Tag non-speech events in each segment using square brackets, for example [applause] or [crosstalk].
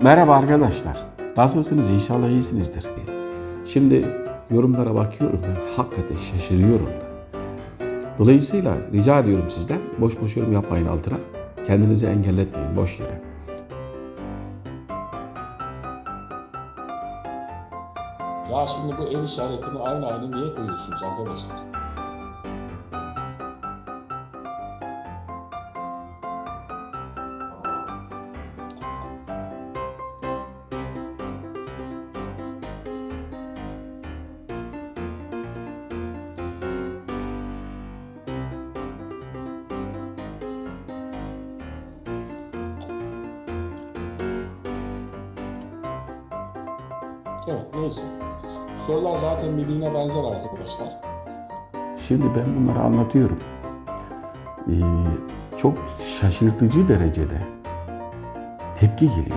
Merhaba arkadaşlar. Nasılsınız? İnşallah iyisinizdir. Şimdi yorumlara bakıyorum ben hakikaten şaşırıyorum da. Dolayısıyla rica ediyorum sizden boş boş yorum yapmayın altına. Kendinizi engelletmeyin boş yere. Ya şimdi bu el işaretini aynı aynı niye koyuyorsunuz arkadaşlar? Evet neyse. Sorular zaten birbirine benzer arkadaşlar. Şimdi ben bunları anlatıyorum. Ee, çok şaşırtıcı derecede tepki geliyor.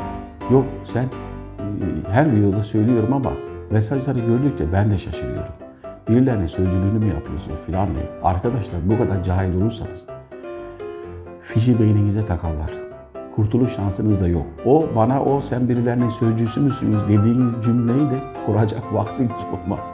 Yok sen e, her videoda söylüyorum ama mesajları gördükçe ben de şaşırıyorum. Birilerine sözcülüğünü mü yapıyorsun filan diye. Arkadaşlar bu kadar cahil olursanız fişi beyninize takarlar. Kurtuluş şansınız da yok. O bana o sen birilerinin sözcüsü müsünüz dediğiniz cümleyi de kuracak [laughs] vaktiniz olmaz.